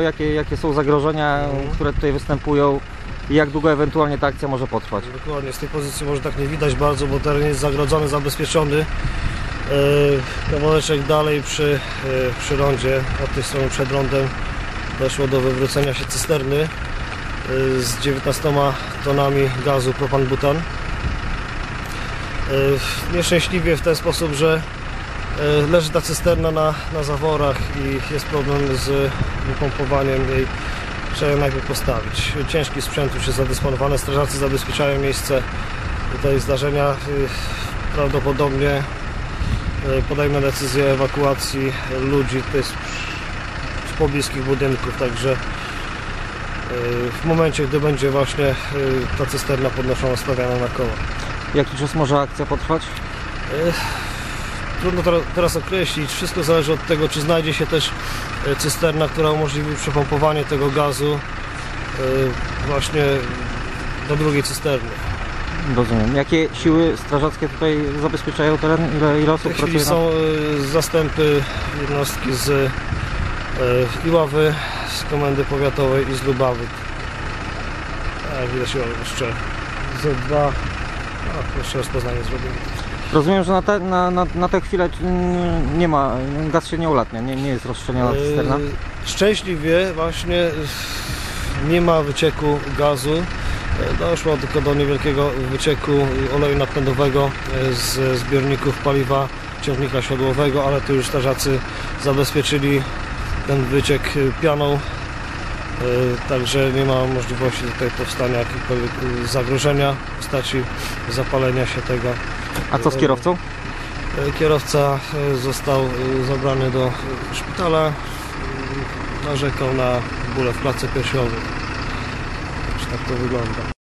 Jakie, jakie są zagrożenia, które tutaj występują i jak długo ewentualnie ta akcja może potrwać? Dokładnie, z tej pozycji może tak nie widać bardzo, bo teren jest zagrodzony, zabezpieczony. E, Kawałeczek dalej przy, e, przy rondzie, od tej strony przed rondem doszło do wywrócenia się cysterny e, z 19 tonami gazu propan-butan. Nieszczęśliwie w ten sposób, że leży ta cysterna na, na zaworach i jest problem z wypompowaniem jej. Trzeba ją najpierw postawić. Ciężki sprzęt już jest zadysponowany, strażacy zabezpieczają miejsce tutaj zdarzenia. Y, Prawdopodobnie y, podejmę decyzję o ewakuacji ludzi tutaj z, z pobliskich budynków, także w momencie, gdy będzie właśnie ta cysterna podnoszona, stawiana na koło. Jaki czas może akcja potrwać? Trudno teraz- określić. Wszystko zależy od tego, czy znajdzie się też e, cysterna, która umożliwi przepompowanie tego gazu e, właśnie do drugiej cysterny. Rozumiem. Jakie siły strażackie tutaj zabezpieczają teren? Ile, ile osób pracuje są e, zastępy jednostki z Iławy, z Komendy Powiatowej i z Lubawy. A, widać jeszcze ze dwa. A, jeszcze rozpoznanie zrobimy. Rozumiem, że na, te, na, na, na tę chwilę nie ma, gaz się nie ulatnia, nie, nie jest rozszczelniona cysterna. E, Szczęśliwie właśnie nie ma wycieku gazu. E, Doszło tylko do niewielkiego wycieku oleju napędowego e, z zbiorników paliwa ciągnika siodłowego, ale tu już strażacy zabezpieczyli ten wyciek pianą. E, Także nie ma możliwości tutaj powstania jakiegokolwiek e, zagrożenia w postaci zapalenia się tego. A co z kierowcą? E, Kierowca e, został zabrany do szpitala. Narzekał na bóle w klatce piersiowej. Tak to wygląda.